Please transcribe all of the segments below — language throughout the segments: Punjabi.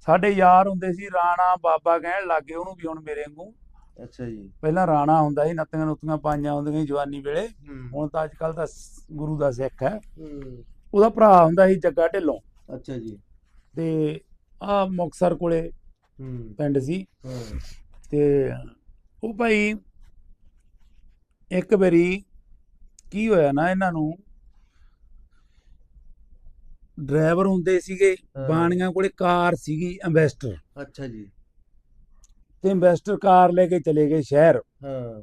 ਸਾਡੇ ਯਾਰ ਹੁੰਦੇ ਸੀ ਰਾਣਾ ਬਾਬਾ ਕਹਿਣ ਲੱਗੇ ਉਹਨੂੰ ਵੀ ਹੁਣ ਮੇਰੇ ਵਾਂਗੂ। ਅੱਛਾ ਜੀ। ਪਹਿਲਾਂ ਰਾਣਾ ਹੁੰਦਾ ਸੀ ਨੱਤੀਆਂ ਨੁੱਤੀਆਂ ਪਾਈਆਂ ਹੁੰਦੀਆਂ ਸੀ ਜਵਾਨੀ ਵੇਲੇ। ਹੁਣ ਤਾਂ ਅੱਜ ਕੱਲ ਤਾਂ ਗੁਰੂ ਦਾ ਸਿੱਖ ਹੈ। ਹੂੰ। ਉਹਦਾ ਭਰਾ ਹੁੰਦਾ ਸੀ ਜੱਗਾ ਢਿੱਲੋਂ। ਅੱਛਾ ਜੀ। ਤੇ ਆ ਮੁਕਸਰ ਕੋਲੇ ਹੂੰ। ਪਿੰਡ ਸੀ। ਹਾਂ। ਤੇ ਉਹ ਭਾਈ ਇੱਕ ਵਾਰੀ ਕੀ ਹੋਇਆ ਨਾ ਇਹਨਾਂ ਨੂੰ ਡਰਾਈਵਰ ਹੁੰਦੇ ਸੀਗੇ ਹਾਂ। ਬਾਣੀਆਂ ਕੋਲੇ ਕਾਰ ਸੀਗੀ ਇਨਵੈਸਟਰ ਅੱਛਾ ਜੀ। ਤੇ ਇਨਵੈਸਟਰ ਕਾਰ ਲੈ ਕੇ ਚਲੇ ਗਏ ਸ਼ਹਿਰ। ਹਾਂ।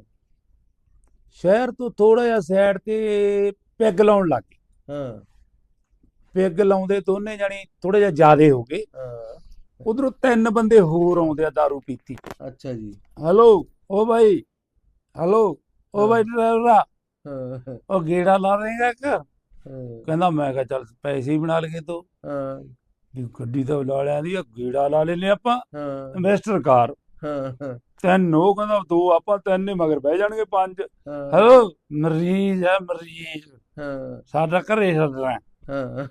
ਸ਼ਹਿਰ ਤੋਂ ਥੋੜਾ ਜਿਹਾ ਸਾਈਡ ਤੇ ਪੈਗ ਲਾਉਣ ਲੱਗ ਗਏ। ਹਾਂ। ਪੈਗ ਲਾਉਂਦੇ ਦੋਨੇ ਜਾਣੀ ਥੋੜਾ ਜਿਹਾ ਜ਼ਿਆਦੇ ਹੋ ਗਏ। ਹਾਂ। ਉਧਰੋਂ ਤਿੰਨ ਬੰਦੇ ਹੋਰ ਆਉਂਦੇ ਆ दारू ਪੀਤੀ। ਅੱਛਾ ਜੀ। ਹੈਲੋ ਓ ਭਾਈ ਹੈਲੋ ਓ ਭਾਈ ਡਰਾਈਵਰ ਹਾਂ। ਉਹ ਗੇੜਾ ਲਾ ਦੇਗਾ ਕਿ ਹਾਂ ਕਹਿੰਦਾ ਮੈਂ ਕਿਹਾ ਚੱਲ ਪੈਸੇ ਹੀ ਬਣਾ ਲਈਏ ਤੋ। ਹਾਂ। ਵੀ ਗੱਡੀ ਤਾਂ ਲਾ ਲਿਆ ਦੀ ਗੇੜਾ ਲਾ ਲੈਨੇ ਆਪਾਂ। ਹਾਂ। ਇਨਵੈਸਟਰ ਕਾਰ ਹਾਂ ਹਾਂ। ਤਿੰਨ ਉਹ ਕਹਿੰਦਾ ਦੋ ਆਪਾਂ ਤਿੰਨ ਹੀ ਮਗਰ ਬਹਿ ਜਾਣਗੇ ਪੰਜ। ਹਾਂ। ਹੈਲੋ ਮਰੀਜ਼ ਹੈ ਮਰੀਜ਼। ਹਾਂ। ਸਾਡਾ ਘਰੇ ਸੱਦਣਾ ਹੈ। ਹਾਂ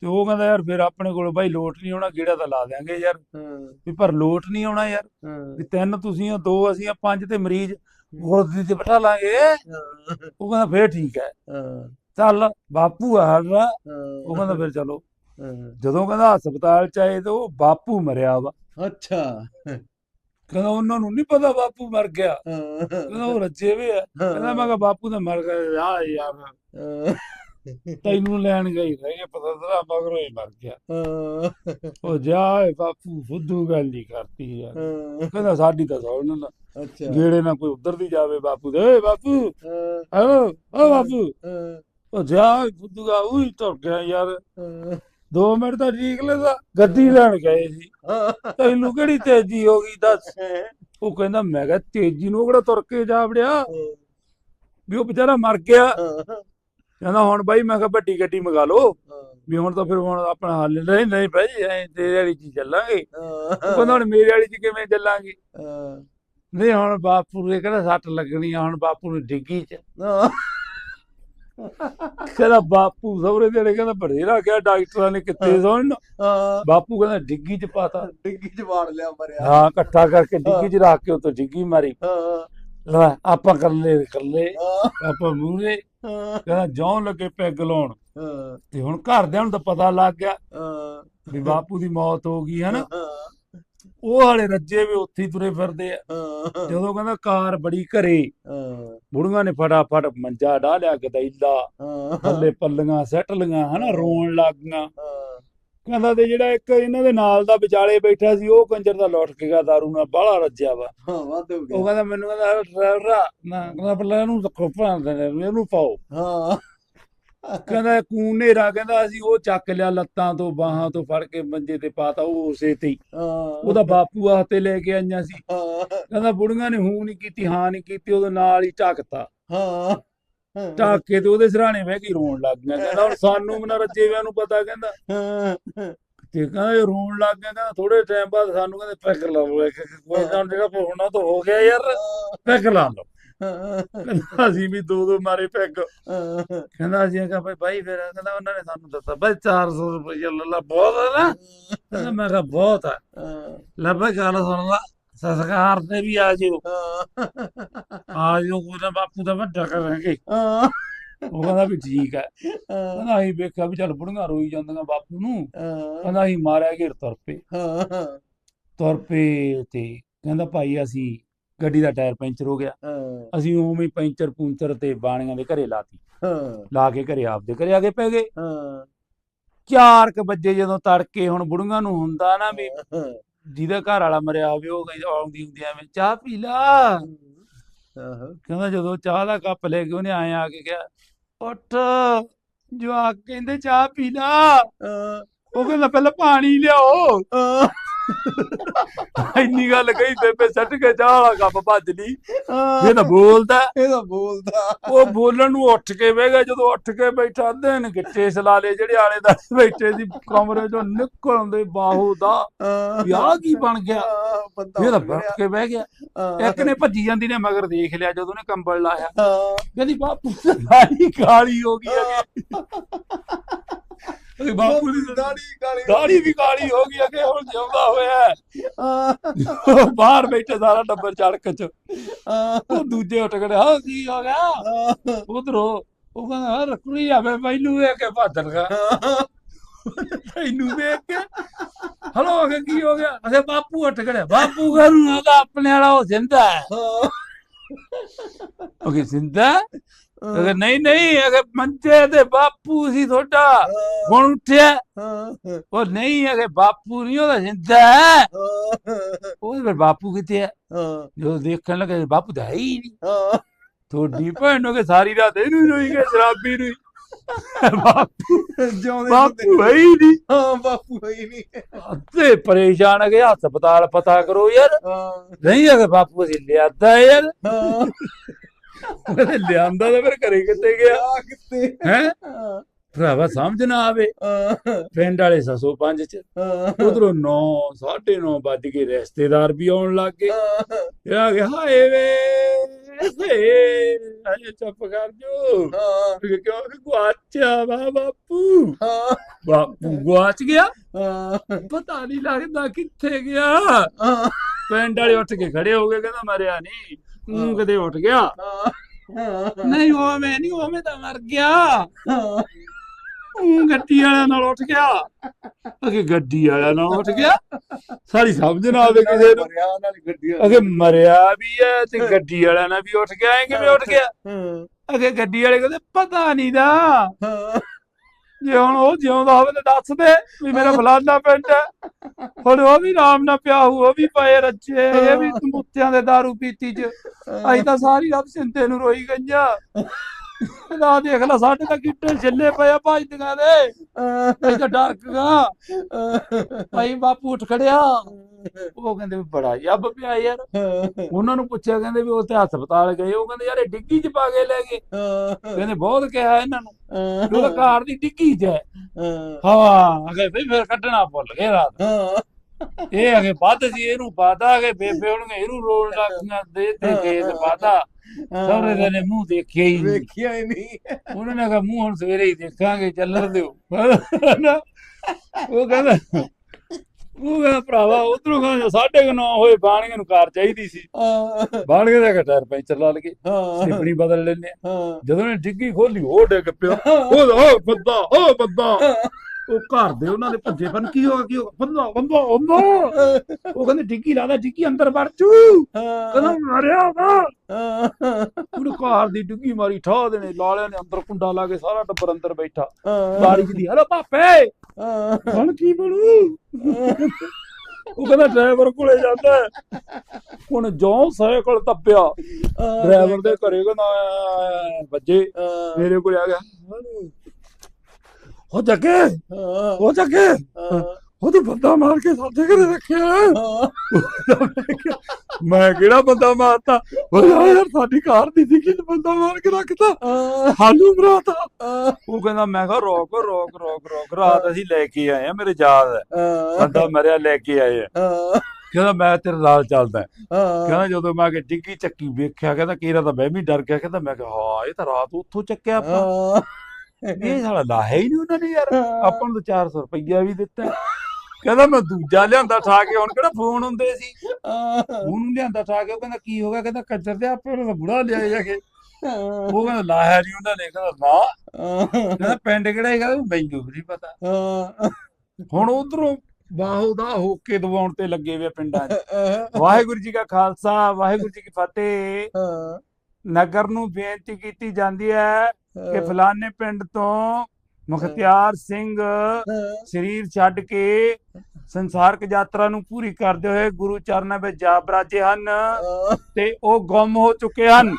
ਤੇ ਉਹ ਕਹਿੰਦਾ ਯਾਰ ਫਿਰ ਆਪਣੇ ਕੋਲ ਬਾਈ ਲੋਟ ਨਹੀਂ ਆਉਣਾ ਗੇੜਾ ਤਾਂ ਲਾ ਦਿਆਂਗੇ ਯਾਰ। ਹਾਂ। ਵੀ ਪਰ ਲੋਟ ਨਹੀਂ ਆਉਣਾ ਯਾਰ। ਵੀ ਤਿੰਨ ਤੁਸੀਂ ਆ ਦੋ ਅਸੀਂ ਆ ਪੰਜ ਤੇ ਮਰੀਜ਼। ਗੋਦੀ ਤੇ ਬਿਠਾ ਲਾਂਗੇ। ਉਹ ਕਹਿੰਦਾ ਫੇਰ ਠੀਕ ਹੈ। ਹਾਂ। ਚੱਲ ਬਾਪੂ ਆ ਸਾਡਾ ਉਹ ਕਹਿੰਦਾ ਫਿਰ ਚਲੋ। ਜਦੋਂ ਕਹਿੰਦਾ ਹਸਪਤਾਲ ਚ ਆਏ ਤੇ ਉਹ ਬਾਪੂ ਮਰਿਆ ਵਾ। ਅੱਛਾ। ਕਹਿੰਦਾ ਉਹਨਾਂ ਨੂੰ ਨਹੀਂ ਪਤਾ ਬਾਪੂ ਮਰ ਗਿਆ। ਕਹਿੰਦਾ ਉਹ ਰੱਜੇ ਵੇ ਆ। ਕਹਿੰਦਾ ਮੈਂ ਕਿਹਾ ਬਾਪੂ ਤਾਂ ਮਰ ਗਿਆ ਆ ਯਾਰ। ਤੈਨੂੰ ਲੈਣ ਗਈ ਰਹਿ ਗਿਆ ਪਤਾ ਤੇਰਾ ਮਗਰੋਂ ਹੀ ਮਰ ਗਿਆ। ਉਹ ਜਾ ਏ ਬਾਪੂ ਫੁੱਦੂ ਗੱਲ ਨਹੀਂ ਕਰਤੀ ਯਾਰ ਕਹਿੰਦਾ ਸਾਡੀ ਤਾਂ ਸੌਣ ਨਾ ਅੱਛਾ। ਗੇੜੇ ਨਾ ਕੋਈ ਉਧਰ ਦੀ ਜਾਵੇ ਬਾਪੂ ਦੇ ਬਾਪੂ। ਆਓ ਓ ਬਾਪੂ। ਉਹ ਜਾ ਫੁੱਦੂਗਾ ਉਹੀ ਤੁਰ ਗਿਆ ਯਾਰ। ਦੋ ਮਿੰਟ ਤਾਂ ਠੀਕ ਲੈਦਾ ਗੱਡੀ ਲੈਣ ਗਏ ਸੀ। ਤੈਨੂੰ ਕਿਹੜੀ ਤੇਜ਼ੀ ਹੋ ਗਈ ਦੱਸ। ਉਹ ਕਹਿੰਦਾ ਮੈਂ ਕਿਹਾ ਤੇਜ਼ੀ ਨੂੰ ਕਿਹੜਾ ਤੁਰ ਕੇ ਜਾ ਵੜਿਆ? ਵੀ ਉਹ ਵਿਚਾਰਾ ਮਰ ਗਿਆ। ਕਹਿੰਦਾ ਹੁਣ ਬਾਈ ਮੈਂ ਕਿਹਾ ਵੱਡੀ ਗੱਡੀ ਮੰਗਾ ਲਓ। ਵੀ ਹੁਣ ਤਾਂ ਫਿਰ ਹੁਣ ਆਪਣਾ ਹੱਲ ਨਹੀਂ ਨਹੀਂ ਭਾਈ ਐ ਤੇਰੇ ਵਾਲੀ ਚ ਚੱਲਾਂਗੇ। ਉਹ ਕਹਿੰਦਾ ਹੁਣ ਮੇਰੇ ਵਾਲੀ ਚ ਕਿਵੇਂ ਚੱਲਾਂਗੇ? ਨਹੀਂ ਹੁਣ ਬਾਪੂ ਦੇ ਕਹਿੰਦਾ ਸੱਟ ਲੱਗਣੀ ਆ ਹੁਣ ਬਾਪੂ ਨੂੰ ਡਿੱਗੀ ਚ। ਕਹਿੰਦਾ ਬਾਪੂ ਸਹੁਰੇ ਦੇ ਕਹਿੰਦਾ ਬੜੇਰਾ ਗਿਆ ਡਾਕਟਰਾਂ ਨੇ ਕਿੱਥੇ ਸੁਣਨ ਬਾਪੂ ਕਹਿੰਦਾ ਡਿੱਗੀ ਚ ਪਾਤਾ। ਡਿੱਗੀ ਚ ਵਾੜ ਲਿਆ ਮਰਿਆ। ਹਾਂ ਇਕੱਠਾ ਕਰਕੇ ਡਿੱਗੀ ਚ ਰੱਖ ਕੇ ਉਤੋਂ ਡਿੱਗੀ ਮਾਰੀ। ਲੈ ਆਪਾਂ ਕੱਲੇ ਕੱਲੇ ਆਪਾਂ ਮੂਰੇ ਕਹਿੰਦਾ ਜੌਂ ਲੱਗੇ ਪੈਗ ਲਾਉਣ। ਤੇ ਹੁਣ ਘਰਦਿਆਂ ਨੂੰ ਤਾਂ ਪਤਾ ਲੱਗ ਗਿਆ ਵੀ ਬਾਪੂ ਦੀ ਮੌਤ ਹੋ ਗਈ ਹੈ। ਨਾ ਉਹ ਹਾਲੇ ਰੱਜੇ ਵੀ ਉੱਥੇ ਹੀ ਤੁਰੇ ਫਿਰਦੇ ਆ। ਜਦੋਂ ਕਹਿੰਦਾ ਕਾਰ ਬੜੀ ਘਰੇ ਬੁੜੀਆਂ ਨੇ ਫਟਾਫਟ ਮੰਜਾ ਢਾ ਲਿਆ ਗਦੈਲਾ ਥੱਲੇ ਪੱਲੀਆਂ ਸੱਟ ਲੀਆਂ ਹਨਾ ਰੋਣ ਲੱਗ ਗਈਆਂ। ਕਹਿੰਦਾ ਤੇ ਜਿਹੜਾ ਇੱਕ ਇਹਨਾਂ ਦੇ ਨਾਲ ਦਾ ਵਿਚਾਲੇ ਬੈਠਾ ਸੀ ਉਹ ਕੰਜਰ ਦਾ ਲੁੱਟ ਕੇ ਗਿਆ ਦਾਰੂ ਨਾਲ ਬਾਹਲਾ ਰੱਜਿਆ ਵਾ। ਹਾਂ ਵਾਦ ਹੋ ਉਹ ਕਹਿੰਦਾ ਮੈਨੂੰ ਕਹਿੰਦਾ ਡਰਾਈਵਰਾ ਨਾ ਕਹਿੰਦਾ ਪਹਿਲਾਂ ਇਹਨੂੰ ਭਾਂਦੇ ਨੇ ਇਹਨੂੰ ਪਾਓ। ਹਾਂ। ਕਹਿੰਦਾ ਕੂਨ ਨੇਰਾ ਕਹਿੰਦਾ ਅਸੀਂ ਉਹ ਚੱਕ ਲਿਆ ਲੱਤਾਂ ਤੋਂ ਬਾਹਾਂ ਤੋਂ ਫੜ ਕੇ ਮੰਜੇ ਤੇ ਪਾਤਾ ਉਹ ਉਸੇ ਤੇ ਹੀ। ਉਹਦਾ ਬਾਪੂ ਆ ਤੇ ਲੈ ਕੇ ਆਈਆਂ ਸੀ। ਕਹਿੰਦਾ ਬੁੜੀਆਂ ਨੇ ਹੂੰ ਨਹੀਂ ਕੀਤੀ ਹਾਂ ਨਹੀਂ ਕੀਤੀ ਉਹਦੇ ਨਾਲ ਹੀ ਢੱਕਤਾ ਹਾਂ। ਢੱਕ ਕੇ ਤੇ ਉਹਦੇ ਸਰਾਣੇ ਬਹਿ ਕੇ ਰੋਣ ਲੱਗ ਗਿਆ ਕਹਿੰਦਾ ਹੁਣ ਸਾਨੂੰ ਵੀ ਨਾ ਰੱਜੇ ਵਿਆਂ ਨੂੰ ਪਤਾ ਕਹਿੰਦਾ। ਤੇ ਕਹਿੰਦਾ ਇਹ ਰੋਣ ਲੱਗ ਗਿਆ ਕਹਿੰਦਾ ਥੋੜੇ ਟਾਈਮ ਬਾਅਦ ਸਾਨੂੰ ਕਹਿੰਦੇ ਪੈਕ ਲਾ ਲਓ ਇੱਕ ਕੋਈ ਜਿਹੜਾ ਹੋਣਾ ਤਾਂ ਹੋ ਗਿਆ ਯਾਰ। ਪੈਕ ਲਾ ਲਓ। ਕਹਿੰਦਾ ਅਸੀਂ ਵੀ ਦੋ ਦੋ ਮਾਰੇ ਪੈਗ। ਕਹਿੰਦਾ ਅਸੀਂ ਕਿਹਾ ਭਾਈ ਭਾਈ ਫਿਰ ਕਹਿੰਦਾ ਉਹਨਾਂ ਨੇ ਸਾਨੂੰ ਦਿੱਤਾ। ਭਾਈ 400 ਰੁਪਏ ਲੱਲਾ ਬਹੁਤ ਹੈ ਨਾ। ਕਹਿੰਦਾ ਮੈਂ ਕਿਹਾ ਬਹੁਤ ਹੈ ਲੈ ਭਾਈ ਗੱਲ ਸੁਣ ਲਾ ਸੰਸਕਾਰ ਤੇ ਵੀ ਆ ਜਿਓ। ਆ ਜਿਓ ਕੋਈ ਨਾ ਬਾਪੂ ਦਾ ਵੱਡਾ ਕਰਾਂਗੇ ਉਹ ਕਹਿੰਦਾ ਵੀ ਠੀਕ ਹੈ ਕਹਿੰਦਾ ਅਸੀਂ ਵੇਖਿਆ ਵੀ ਚੱਲ ਬੁੜੀਆਂ ਰੋਈ ਜਾਂਦੀਆਂ ਬਾਪੂ ਨੂੰ। ਕਹਿੰਦਾ ਅਸੀਂ ਮਾਰਿਆ ਘੇਰ ਤੁਰ ਪਏ। ਤੁਰ ਪਏ ਤੇ ਕਹਿੰਦਾ ਭਾਈ ਅਸੀਂ ਗੱਡੀ ਦਾ ਟਾਇਰ ਪੈਂਚਰ ਹੋ ਗਿਆ। ਅਸੀਂ ਉਵੇਂ ਹੀ ਪੈਂਚਰ ਪੂੰਚਰ ਤੇ ਬਾਣੀਆਂ ਦੇ ਘਰੇ ਲਾਤੀ। ਲਾ ਕੇ ਘਰੇ ਆਪਦੇ ਘਰੇ ਆ ਕੇ ਪੈ ਗਏ। 4 ਕ ਵਜੇ ਜਦੋਂ ਤੜਕੇ ਹੁਣ ਬੁੜੀਆਂ ਨੂੰ ਹੁੰਦਾ ਨਾ ਵੀ ਜਿਹਦਾ ਘਰ ਵਾਲਾ ਮਰਿਆ ਹੋਵੇ ਉਹ ਆਉਂਦੀ ਹੁੰਦੀ ਐਵੇਂ ਚਾਹ ਪੀ ਲਾ। ਕਹਿੰਦਾ ਜਦੋਂ ਚਾਹ ਦਾ ਕੱਪ ਲੈ ਕੇ ਉਹਨੇ ਆਏ ਆ ਕੇ ਕਿਹਾ ਉੱਠ ਜਵਾਕ ਕਹਿੰਦੇ ਚਾਹ ਪੀ ਲਾ। ਉਹ ਕਹਿੰਦਾ ਪਹਿਲਾਂ ਪਾਣੀ ਲਿਆਓ। ਇੰਨੀ ਗੱਲ ਕਹੀ ਬੇਬੇ ਸੱਟ ਕੇ ਚਾਹ ਵਾਲਾ ਕੱਪ ਭੱਜ ਲਈ। ਇਹ ਤਾਂ ਬੋਲਦਾ। ਇਹ ਤਾਂ ਬੋਲਦਾ। ਉਹ ਬੋਲਣ ਨੂੰ ਉੱਠ ਕੇ ਬਹਿ ਗਿਆ ਜਦੋਂ ਉੱਠ ਕੇ ਬੈਠਾ ਅੱਧੇ ਨੇ ਗਿੱਟੇ ਸਲਾਲੇ ਜਿਹੜੇ ਆਲੇ ਦਾ ਬੈਠੇ ਸੀ ਕਮਰੇ ਚੋਂ ਨਿਕਲ ਆਉਂਦੇ ਬਾਹੂ ਦਾ ਵੀ ਆਹ ਕੀ ਬਣ ਗਿਆ? ਇਹ ਤਾਂ ਬੈਠ ਕੇ ਬਹਿ ਗਿਆ। ਇੱਕ ਨੇ ਭੱਜੀ ਜਾਂਦੀ ਨੇ ਮਗਰ ਦੇਖ ਲਿਆ ਜਦੋਂ ਉਹਨੇ ਕੰਬਲ ਲਾਇਆ। ਕਹਿੰਦੀ ਬਾਪੂ ਸਾਰੀ ਕਾਲੀ ਹੋ ਗਈ ਹੈਗੀ। ਅਗੇ ਬਾਪੂ ਦੀ ਦਾੜੀ ਕਾਲੀ ਦਾੜੀ ਵੀ ਕਾਲੀ ਹੋ ਗਈ ਅਗੇ ਹੁਣ ਜਿਉਂਦਾ ਹੋਇਆ ਬਾਹਰ ਬੈਠੇ ਸਾਰਾ ਟੱਬਰ ਚੜਕ ਚ। ਉਹ ਦੂਜੇ ਉੱਠ ਕੇ ਹਾਂ ਕੀ ਹੋ ਗਿਆ? ਉਧਰੋਂ ਉਹ ਕਹਿੰਦਾ ਰਕੜੀ ਆਵੇ ਮੈਨੂੰ ਵੇਖ ਕੇ ਭੱਜਣ ਗਾ ਤੈਨੂੰ ਵੇਖ ਕੇ। ਹਲੋ ਅਗੇ ਕੀ ਹੋ ਗਿਆ? ਅਗੇ ਬਾਪੂ ਉੱਠ ਖੜਿਆ ਬਾਪੂ ਘਰੂ ਆਦਾ ਆਪਣੇ ਵਾਲਾ ਉਹ ਜ਼ਿੰਦਾ ਹੈ। ਅਗੇ ਜ਼ਿੰਦਾ ਹੈ? ਅਗੇ ਨਹੀਂ ਨਹੀਂ ਅਗੇ ਮੰਜੇ ਤੇ ਬਾਪੂ ਸੀ ਤੁਹਾਡਾ ਹੁਣ ਉੱਠਿਆ। ਉਹ ਨਹੀਂ ਅਗੇ ਬਾਪੂ ਨਹੀਂ ਉਹਦਾ ਜ਼ਿੰਦਾ ਹੈ। ਉਹ ਫਿਰ ਬਾਪੂ ਕਿੱਥੇ ਹੈ? ਜਦੋਂ ਦੇਖਣ ਲੱਗੇ ਬਾਪੂ ਤਾਂ ਹੈ ਹੀ ਨਹੀਂ। ਤੁਹਾਡੀ ਭੈਣ ਨੂੰ ਕਿ ਸਾਰੀ ਰਾਤ ਇਹਨੂੰ ਹੀ ਰੋਈ ਗਏ ਸ਼ਰਾਬੀ ਨੂੰ ਹੀ। ਬਾਪੂ ਜਿਉਂਦੇ ਬਾਪੂ ਹੈ ਹੀ ਨਹੀਂ। ਹਾਂ ਬਾਪੂ ਹੋਈ ਨਹੀਂ। ਅੱਤੇ ਪਰੇਸ਼ਾਨ ਹੈਗੇ ਹਸਪਤਾਲ ਪਤਾ ਕਰੋ ਯਾਰ। ਹਾਂ। ਨਹੀਂ ਹੈਗਾ ਬਾਪੂ ਅਸੀਂ ਲਿਆਦਾ ਯਾਰ। ਹਾਂ ਉਹਨੇ ਲਿਆਂਦਾ ਤਾਂ ਫਿਰ ਘਰੇ ਕਿੱਥੇ ਗਿਆ? ਕਿੱਥੇ? ਹੈ? ਭਰਾਵਾ ਸਮਝ ਨਾ ਆਵੇ। ਪਿੰਡ ਵਾਲੇ ਸਸੋ ਪੰਜ ਚ। ਉਧਰੋਂ 9 9:30 ਵੱਜ ਕੇ ਰਿਸ਼ਤੇਦਾਰ ਵੀ ਆਉਣ ਲੱਗ ਗਏ। ਇਹ ਆ ਗਿਆ ਹਾਏ ਵੇ ਹੇ ਅਜੇ ਚੁੱਪ ਕਰ ਜੋ। ਹਾਂ। ਕਿਉਂ ਕਿ ਗੁਆਚਿਆ ਵਾ ਬਾਪੂ? ਹਾਂ। ਬਾਪੂ ਗੁਆਚ ਗਿਆ? ਪਤਾ ਨਹੀਂ ਲੱਗਦਾ ਕਿੱਥੇ ਗਿਆ। ਹਾਂ। ਪਿੰਡ ਵਾਲੇ ਉੱਠ ਕੇ ਖੜੇ ਹੋ ਗਏ ਕਹਿੰਦਾ ਮਰਿਆ ਨਹੀਂ ਤੂੰ ਕਦੇ ਉੱਠ ਗਿਆ? ਨਹੀਂ ਉਹ ਮੈਂ ਨਹੀਂ ਉਹ ਮੈਂ ਤਾਂ ਮਰ ਗਿਆ। ਉਹ ਗੱਡੀ ਵਾਲਿਆਂ ਨਾਲ ਉੱਠ ਗਿਆ। ਅਗੇ ਗੱਡੀ ਵਾਲਿਆਂ ਨਾਲ ਉੱਠ ਗਿਆ। ਸਾਰੀ ਸਮਝ ਨਾ ਆਵੇ ਕਿਸੇ ਨੂੰ। ਅਗੇ ਮਰਿਆ ਵੀ ਹੈ ਤੇ ਗੱਡੀ ਵਾਲਿਆਂ ਨਾਲ ਵੀ ਉੱਠ ਗਿਆ ਐ ਕਿਵੇਂ ਉੱਠ ਗਿਆ? ਅਗੇ ਗੱਡੀ ਵਾਲੇ ਕਹਿੰਦੇ ਪਤਾ ਨਹੀਂ ਦਾ। ਜੇ ਹੁਣ ਉਹ ਜਿਉਂਦਾ ਹੋਵੇ ਤਾਂ ਦੱਸ ਦੇ ਵੀ ਮੇਰਾ ਫਲਾਨਾ ਪਿੰਡ ਹੈ। ਹੁਣ ਉਹ ਵੀ ਨਾਮ ਨਾ ਪਿਆ ਹੋਊ, ਉਹ ਵੀ ਪਏ ਰੱਜੇ, ਇਹ ਵੀ ਮੁੱਤਿਆਂ ਦੇ दारू ਪੀਤੀ ਚ। ਅਸੀਂ ਤਾਂ ਸਾਰੀ ਰਾਤ ਸਿੰਤੇ ਨੂੰ ਰੋਈ ਗਈਆਂ। ਨਾ ਦੇਖ ਲੈ, ਸਾਡੇ ਤਾਂ ਗਿੱਟੇ ਛੱਲੇ ਪਏ ਆ ਭਾਜਦੀਆਂ ਦੇ। ਅਸੀਂ ਤਾਂ ਡਰ ਗਾ ਭਾਈ ਬਾਪੂ ਉੱਠ ਖੜਿਆ। ਉਹ ਕਹਿੰਦੇ ਵੀ ਬੜਾ ਜੱਬ ਪਿਆ ਯਾਰ। ਉਹਨਾਂ ਨੂੰ ਪੁੱਛਿਆ, ਕਹਿੰਦੇ ਵੀ ਉਹ ਤੇ ਹਸਪਤਾਲ ਗਏ। ਉਹ ਕਹਿੰਦੇ, ਯਾਰ ਇਹ ਡਿੱਗੀ ਚ ਪਾ ਕੇ ਲੈ ਗਏ। ਕਹਿੰਦੇ, ਬਹੁਤ ਕਿਹਾ ਇਹਨਾਂ ਨੂੰ। ਵੀ ਕਾਰ ਦੀ ਡਿੱਗੀ ਚ ਹਾਂ। ਅਗੇ ਵੀ ਫਿਰ ਕੱਢਣਾ ਭੁੱਲ ਗਏ ਰਾਤ। ਇਹ ਅਗੇ ਵੱਧ ਸੀ, ਇਹਨੂੰ ਪਾਦਾ ਅਗੇ ਬੇਬੇ ਉਹਨੂੰ ਇਹਨੂੰ ਰੋਲ ਲੱਗੀਆਂ ਦੇ ਤੇ ਕੇ ਤੇ ਸਹੁਰੇ ਦੇ ਨੇ ਮੂੰਹ ਦੇਖਿਆ ਹੀ ਨਹੀਂ। ਵੇਖਿਆ ਹੀ ਨਹੀਂ। ਉਹਨਾਂ ਨੇ ਕਿਹਾ ਮੂੰਹ ਹੁਣ ਸਵੇਰੇ ਹੀ ਦੇਖਾਂਗੇ ਚੱਲਣ ਦਿਓ। ਉਹ ਕਹਿੰਦਾ ਉਹ ਕਹਿੰਦਾ ਭਰਾਵਾ ਉਧਰੋਂ ਕਹਿੰਦਾ ਸਾਢੇ ਕੁ ਨੌ ਹੋਏ ਬਾਣੀਆਂ ਨੂੰ ਕਾਰ ਚਾਹੀਦੀ ਸੀ। ਬਾਣੀਆਂ ਦਾ ਟਾਇਰ ਪੈਂਚਰ ਲਾ ਲਗੇ ਸਿਪਣੀ ਬਦਲ ਲੈਨੇ। ਜਦੋਂ ਨੇ ਡਿੱਗੀ ਖੋਲੀ ਉਹ ਡਿੱਗ ਪਿਆ। ਉਹ ਉਹ ਬੰਦਾ ਉਹ ਬੰਦਾ। ਉਹ ਘਰ ਦੇ ਉਹਨਾਂ ਦੇ ਭੱਜੇ ਪਨ ਕੀ ਹੋਗਾ ਕੀ ਹੋਗਾ ਬੰਦਾ ਬੰਦਾ ਬੰਦਾ। ਉਹ ਕਹਿੰਦੇ ਡਿੱਗੀ ਲਾਦਾ ਡਿੱਗੀ ਅੰਦਰ ਵੜ ਚੂ। ਕਹਿੰਦਾ ਮਰਿਆ ਵਾ ਉਹਨੇ ਘਰ ਦੀ ਡਿੱਗੀ ਮਾਰੀ ਠਾ ਦੇਣੇ ਲਾਲਿਆਂ ਨੇ ਅੰਦਰ ਕੁੰਡਾ ਲਾ ਕੇ ਸਾਰਾ ਟੱਬਰ ਅੰਦਰ ਬੈਠਾ। ਬਾਰੀ ਦੀ ਹਲੋ ਪਾਪੇ ਹੁਣ ਕੀ ਬਣੂ? ਉਹ ਕਹਿੰਦਾ ਡਰਾਈਵਰ ਕੋਲੇ ਜਾਂਦਾ। ਹੁਣ ਜੋ ਸਾਈਕਲ ਤੱਪਿਆ ਡਰਾਈਵਰ ਦੇ ਘਰੇ ਕਹਿੰਦਾ ਵੱਜੇ। ਮੇਰੇ ਕੋਲ ਆ ਗਿਆ। ਹੋ ਜੱਗੇ ਹੋ। ਜੱਗੇ ਉਹ ਤੂੰ ਬੰਦਾ ਮਾਰ ਕੇ ਸਾਡੇ ਘਰੇ ਰੱਖਿਆ। ਮੈਂ ਕਿਹੜਾ ਬੰਦਾ ਮਾਰਤਾ? ਉਹ ਯਾਰ ਸਾਡੀ ਕਾਰ ਦੀ ਸੀ ਕਿ ਬੰਦਾ ਮਾਰ ਕੇ ਰੱਖਤਾ। ਹਾਲੂ ਮਰਾਤਾ। ਉਹ ਕਹਿੰਦਾ ਮੈਂ ਕਿਹਾ ਰੋਕ ਰੋਕ ਰੋਕ ਰੋਕ। ਰਾਤ ਅਸੀਂ ਲੈ ਕੇ ਆਏ ਆ ਮੇਰੇ ਯਾਦ ਹੈ। ਬੰਦਾ ਮਰਿਆ ਲੈ ਕੇ ਆਏ ਆ। ਕਹਿੰਦਾ ਮੈਂ ਤੇਰੇ ਨਾਲ ਚੱਲਦਾ ਕਹਿੰਦਾ ਜਦੋਂ ਮੈਂ ਕਿ ਡਿੱਗੀ ਚੱਕੀ ਵੇਖਿਆ ਕਹਿੰਦਾ ਕੀਰਾ ਤਾਂ ਮੈਂ ਵੀ ਡਰ ਗਿਆ। ਕਹਿੰਦਾ ਮੈਂ ਕਿਹਾ ਹਾਂ ਇਹ ਤਾਂ ਰਾਤ ਉੱਥੋਂ ਚੱਕਿਆ ਆਪਾਂ। ਇਹ ਸਾਲਾ ਲਾਇਆ ਹੀ ਨਹੀਂ ਉਹਨਾਂ ਨੇ ਯਾਰ। ਆਪਾਂ ਨੂੰ ਤਾਂ 400 ਰੁਪਈਆ ਵੀ ਦਿੱਤਾ। ਕਹਿੰਦਾ ਮੈਂ ਦੂਜਾ ਲਿਆਂਦਾ ਠਾ ਕੇ ਹੁਣ ਕਿਹੜਾ ਫੋਨ ਹੁੰਦੇ ਸੀ? ਉਹਨੂੰ ਲਿਆਂਦਾ ਠਾ ਕੇ ਉਹ ਕਹਿੰਦਾ ਕੀ ਹੋ ਗਿਆ? ਕਹਿੰਦਾ ਕੱਜਰ ਤੇ ਆਪੇ ਉਹਦਾ ਬੁੜਾ ਲਿਆ ਜਾ ਕੇ। ਉਹ ਕਹਿੰਦਾ ਲਾਇਆ ਨਹੀਂ ਉਹਨਾਂ ਨੇ। ਕਹਿੰਦਾ ਨਾ। ਕਹਿੰਦਾ ਪਿੰਡ ਕਿਹੜਾ ਹੈਗਾ? ਮੈਨੂੰ ਵੀ ਨਹੀਂ ਪਤਾ। ਹੁਣ ਉਧਰੋਂ ਬਾਹੋ ਦਾ ਹੋ ਕੇ ਦਵਾਉਣ ਤੇ ਲੱਗੇ ਵੇ ਪਿੰਡਾਂ 'ਚ। ਵਾਹਿਗੁਰੂ ਜੀ ਕਾ ਖਾਲਸਾ ਵਾਹਿਗੁਰੂ ਜੀ ਕੀ ਫਤਿਹ। ਨਗਰ ਨੂੰ ਬੇਨਤੀ ਕੀਤੀ ਜਾਂਦੀ ਹੈ ਕਿ ਫਲਾਣੇ ਪਿੰਡ ਤੋਂ ਮੁਖਤਿਆਰ ਸਿੰਘ ਸਰੀਰ ਛੱਡ ਕੇ ਸੰਸਾਰਕ ਯਾਤਰਾ ਨੂੰ ਪੂਰੀ ਕਰਦੇ ਹੋਏ ਗੁਰੂ ਚਰਨਾਂ ਵਿੱਚ ਜਾ ਬਰਾਜੇ ਹਨ ਤੇ ਉਹ ਗੁੰਮ ਹੋ ਚੁੱਕੇ ਹਨ।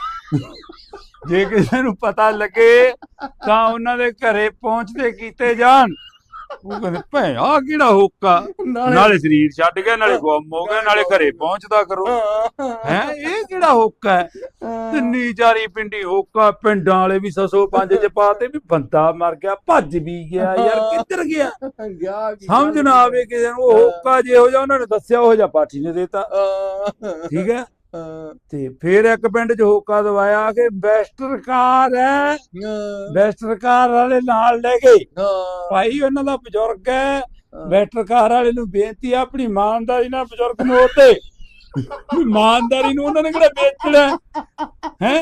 ਜੇ ਕਿਸੇ ਨੂੰ ਪਤਾ ਲੱਗੇ ਤਾਂ ਉਹਨਾਂ ਦੇ ਘਰੇ ਪਹੁੰਚਦੇ ਕੀਤੇ ਜਾਣ। ਉਹ ਕਹਿੰਦੇ ਭੈ ਆ ਕਿਹੜਾ ਹੋਕਾ? ਨਾਲੇ ਸਰੀਰ ਛੱਡ ਗਿਆ ਨਾਲੇ ਗੁੰਮ ਹੋ ਗਿਆ ਨਾਲੇ ਘਰੇ ਪਹੁੰਚਦਾ ਕਰੋ। ਹੈ। ਇਹ ਕਿਹੜਾ ਹੋਕਾ ਹੈ? ਤਿੰਨੀ ਚਾਰੀ ਪਿੰਡੀ ਹੋਕਾ ਪਿੰਡਾਂ ਵਾਲੇ ਵੀ ਸਸੋ ਪੰਜ ਚ ਪਾਤੇ ਵੀ ਬੰਦਾ ਮਰ ਗਿਆ ਭੱਜ ਵੀ ਗਿਆ ਯਾਰ ਕਿੱਧਰ ਗਿਆ? ਸਮਝ ਨਾ ਆਵੇ ਕਿਸੇ ਨੂੰ ਉਹ ਹੋਕਾ ਜੇ ਹੋ ਜਾ ਉਹਨਾਂ ਨੇ ਦੱਸਿਆ ਉਹ ਜਾ ਪਾਠੀ ਨੇ ਦੇਤਾ। ਠੀਕ ਹੈ ਹਾਂ? ਤੇ ਫਿਰ ਇੱਕ ਪਿੰਡ 'ਚ ਹੋਕਾ ਦਵਾਇਆ ਕਿ ਵੈਸਟਰ ਕਾਰ ਹੈ। ਵੈਸਟਰ ਕਾਰ ਵਾਲੇ ਨਾਲ ਲੈ ਗਏ। ਭਾਈ ਉਹਨਾਂ ਦਾ ਬਜ਼ੁਰਗ ਹੈ। ਵੈਸਟਰ ਕਾਰ ਵਾਲੇ ਨੂੰ ਬੇਨਤੀ ਆਪਣੀ ਇਮਾਨਦਾਰੀ ਨਾਲ ਬਜ਼ੁਰਗ ਨੂੰ ਉੱਤੇ ਇਮਾਨਦਾਰੀ ਨੂੰ ਉਹਨਾਂ ਨੇ ਕਿਹੜਾ ਵੇਚਣਾ ਹੈ?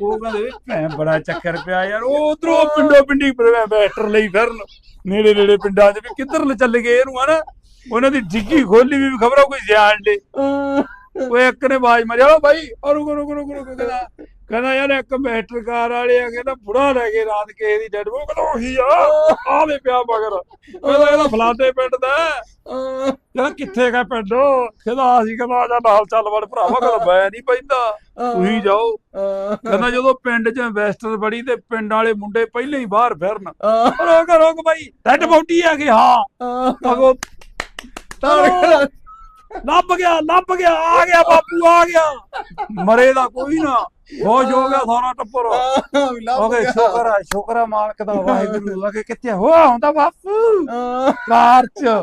ਉਹ ਕਹਿੰਦੇ ਭੈਣ ਬੜਾ ਚੱਕਰ ਪਿਆ ਯਾਰ। ਉਹ ਉਧਰੋਂ ਪਿੰਡੋਂ ਪਿੰਡੀ ਬੈਟਰ ਲਈ ਫਿਰਨ। ਨੇੜੇ ਨੇੜੇ ਪਿੰਡਾਂ 'ਚ ਵੀ ਕਿੱਧਰ ਲੈ ਚੱਲ ਗਏ ਇਹਨੂੰ ਹਨਾ? ਉਹਨਾਂ ਦੀ ਡਿੱਗੀ ਖੋਲੀ ਵੀ ਖਬਰਾਂ ਕੋਈ ਸਿਆਣ ਲੇ ਉਹ ਇੱਕ ਨੇ ਆਵਾਜ਼ ਮਾਰਿਆ ਓ ਭਾਈ ਔਰ ਰੁਕੋ ਰੁਕੋ ਰੁਕੋ ਰੁਕੋ ਕਹਿੰਦਾ ਕਹਿੰਦਾ ਯਾਰ ਇੱਕ ਬੈਟਰ ਕਾਰ ਵਾਲੇ ਆ ਕਹਿੰਦਾ ਬੁੜਾ ਲੈ ਕੇ ਰਾਤ ਕਿਸੇ ਦੀ ਡੈਡ ਉਹ ਕਹਿੰਦਾ ਉਹੀ ਆ ਆਵੇ ਪਿਆ ਮਗਰ। ਕਹਿੰਦਾ ਇਹਦਾ ਫਲਾਣੇ ਪਿੰਡ ਦਾ। ਕਹਿੰਦਾ ਕਿੱਥੇ ਕਾ ਪਿੰਡ? ਕਹਿੰਦਾ ਅਸੀਂ ਕਹਿੰਦਾ ਆ ਜਾ ਨਾਲ ਚੱਲ ਵੜ ਭਰਾਵਾ ਕਹਿੰਦਾ ਮੈਂ ਨਹੀਂ ਪੈਂਦਾ। ਤੁਸੀਂ ਜਾਓ। ਕਹਿੰਦਾ ਜਦੋਂ ਪਿੰਡ 'ਚ ਇਨਵੈਸਟਰ ਬੜੀ ਤੇ ਪਿੰਡ ਵਾਲੇ ਮੁੰਡੇ ਪਹਿਲਾਂ ਹੀ ਬਾਹਰ ਫਿਰਨ। ਰੋਕ ਰੋਕ ਬਾਈ ਡੈਡ ਬੌਡੀ ਆ ਗਈ ਹਾਂ ਅਗੋ ਲੱਭ ਗਿਆ ਲੱਭ ਗਿਆ ਆ ਗਿਆ ਬਾਪੂ ਆ ਗਿਆ। ਮਰੇ ਦਾ ਕੋਈ ਨਾ। ਖੁਸ਼ ਹੋ ਗਿਆ ਸਾਰਾ ਟੱਪਰ ਓਕੇ ਸ਼ੁਕਰ ਆ ਸ਼ੁਕਰ ਆ ਮਾਲਕ ਦਾ ਵਾਹਿਗੁਰੂ। ਕਿ ਕਿੱਥੇ ਹੋ ਆਉਂਦਾ ਬਾਪੂ? ਕਾਰ ਚ।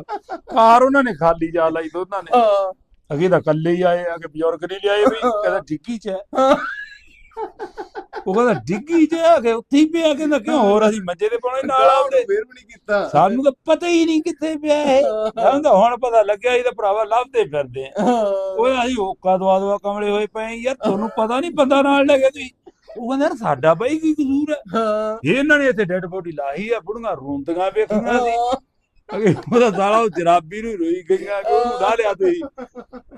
ਕਾਰ ਉਹਨਾਂ ਨੇ ਖਾਲੀ ਜਾ ਲਈ ਦੋਨਾਂ ਨੇ। ਅਗੇ ਤਾਂ ਕੱਲੇ ਹੀ ਆਏ ਆ ਕਿ ਬਜ਼ੁਰਗ ਨਹੀਂ ਲਿਆਏ ਵੀ ਕਹਿੰਦਾ ਡਿੱਗੀ ਚ ਹੈ। ਉਹ ਕਹਿੰਦਾ ਡਿੱਗੀ ਆ ਕਿ ਉੱਥੇ ਹੀ ਪਿਆ ਕਹਿੰਦਾ ਕਿਉਂ ਹੋਰ ਅਸੀਂ ਮੰਜੇ ਤੇ ਪਾਉਣੇ ਨਾਲ ਆਉਂਦੇ? ਫੇਰ ਵੀ ਨਹੀਂ ਕੀਤਾ। ਸਾਨੂੰ ਤਾਂ ਪਤਾ ਹੀ ਨਹੀਂ ਕਿੱਥੇ ਪਿਆ ਇਹ। ਸਾਨੂੰ ਤਾਂ ਹੁਣ ਪਤਾ ਲੱਗਿਆ ਇਹ ਤਾਂ ਭਰਾਵਾ ਲੱਭਦੇ ਫਿਰਦੇ ਆ। ਓਏ ਅਸੀਂ ਹੋਕਾ ਦਵਾ ਦਵਾ ਕਮਲੇ ਹੋਏ ਪਏ ਯਾਰ ਤੁਹਾਨੂੰ ਪਤਾ ਨਹੀਂ ਬੰਦਾ ਨਾਲ ਲੈ ਗਿਆ ਤੁਸੀਂ। ਉਹ ਕਹਿੰਦਾ ਯਾਰ ਸਾਡਾ ਬਈ ਕੀ ਕਸੂਰ ਹੈ। ਇਹ ਇਹਨਾਂ ਨੇ ਇੱਥੇ ਡੈਡ ਬੋਡੀ ਲਾਹੀ ਆ ਬੁੜੀਆਂ ਰੋਂਦੀਆਂ ਵੇਖੀਆਂ ਸੀ। ਅਗੇ ਉਹਦਾ ਸਾਲਾ ਉਹ ਜਰਾਬੀ ਨੂੰ ਰੋਈ ਗਈਆਂ ਕਿ ਉਹਨੂੰ ਲਾ ਲਿਆ ਤੁਸੀਂ।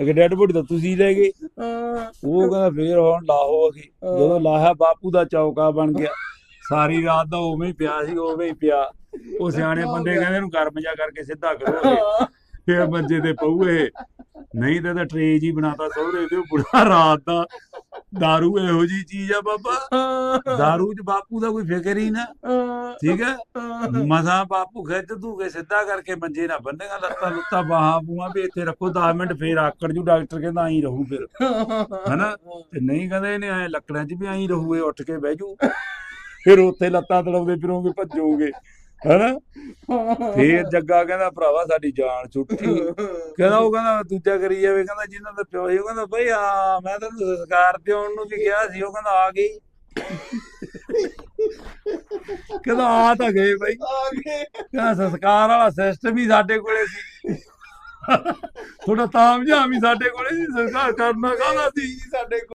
ਅਗੇ ਡੈਡ ਬੋਡੀ ਤਾਂ ਤੁਸੀਂ ਲੈ ਗਏ। ਉਹ ਕਹਿੰਦਾ ਫੇਰ ਹੁਣ ਲਾਹੋ ਅਸੀਂ ਜਦੋਂ ਲਾਹਿਆ ਬਾਪੂ ਦਾ ਚੌਕਾ ਬਣ ਗਿਆ। ਸਾਰੀ ਰਾਤ ਦਾ ਉਵੇਂ ਹੀ ਪਿਆ ਸੀ, ਉਵੇਂ ਹੀ ਪਿਆ। ਉਹ ਸਿਆਣੇ ਬੰਦੇ ਕਹਿੰਦੇ ਇਹਨੂੰ ਗਰਮ ਜਾ ਕਰਕੇ ਸਿੱਧਾ ਕਰੋ ਇਹ। ਫੇਰ ਮੰਜੇ ਤੇ ਪਊਏ ਨਹੀਂ ਤੇ ਤਾਂ ਟਰੇਜ ਹੀ ਬਣਾਤਾ ਸਹੁਰੇ ਤੇ ਉਹ ਬੁੜਾ ਰਾਤ ਦਾ। दारू ਇਹੋ ਜੀ ਚੀਜ਼ ਆ ਬਾਬਾ दारू ਚ ਬਾਪੂ ਦਾ ਕੋਈ ਫਿਕਰ ਹੀ ਨਾ ਠੀਕ ਹੈ ਮਸਾ ਬਾਪੂ ਖਿੱਚ ਤੂੰ ਕੇ ਸਿੱਧਾ ਕਰਕੇ ਮੰਜੇ ਨਾ ਬੰਨੇਗਾ ਲੱਤਾਂ ਲੁੱਤਾਂ ਬਾਹਾਂ ਬੂਹਾਂ ਵੀ ਇੱਥੇ ਰੱਖੋ 10 ਮਿੰਟ ਫੇਰ ਆਕੜ ਜੂ ਡਾਕਟਰ ਕਹਿੰਦਾ ਆਈ ਰਹੂ ਫਿਰ ਹਨਾ ਤੇ ਨਹੀਂ ਕਹਿੰਦੇ ਇਹਨੇ ਐ ਲੱਕੜਾਂ 'ਚ ਵੀ ਆਈ ਰਹੂ ਇਹ ਉੱਠ ਕੇ ਬਹਿ ਜੂ ਫਿਰ ਉੱਥੇ ਲੱਤਾਂ ਤੜਾਉਂਦੇ ਫਿਰੋਗੇ ਭੱਜੋਗੇ ਹਨਾ? ਫੇਰ ਜੱਗਾ ਕਹਿੰਦਾ ਭਰਾਵਾ ਸਾਡੀ ਜਾਨ ਛੁੱਟੀ। ਕਹਿੰਦਾ ਉਹ ਕਹਿੰਦਾ ਦੂਜਾ ਕਰੀ ਜਾਵੇ ਕਹਿੰਦਾ ਜਿਨ੍ਹਾਂ ਦਾ ਪਿਓ ਸੀ ਉਹ ਕਹਿੰਦਾ ਬਈ ਆ ਮੈਂ ਤੈਨੂੰ ਸੰਸਕਾਰ ਤੇ ਆਉਣ ਨੂੰ ਵੀ ਕਿਹਾ ਸੀ ਉਹ ਕਹਿੰਦਾ ਆ ਗਈ। ਕਹਿੰਦਾ ਆ ਤਾਂ ਗਏ ਬਈ। ਕਹਿੰਦਾ ਸੰਸਕਾਰ ਵਾਲਾ ਸਿਸਟਮ ਹੀ ਸਾਡੇ ਕੋਲੇ ਸੀ। ਥੋੜਾ ਤਾਮਝਾਮ ਹੀ ਸਾਡੇ ਕੋਲੇ ਸੀ ਸੰਸਕਾਰ ਕਰਨਾ ਕਾਹਦਾ ਸੀ ਸਾਡੇ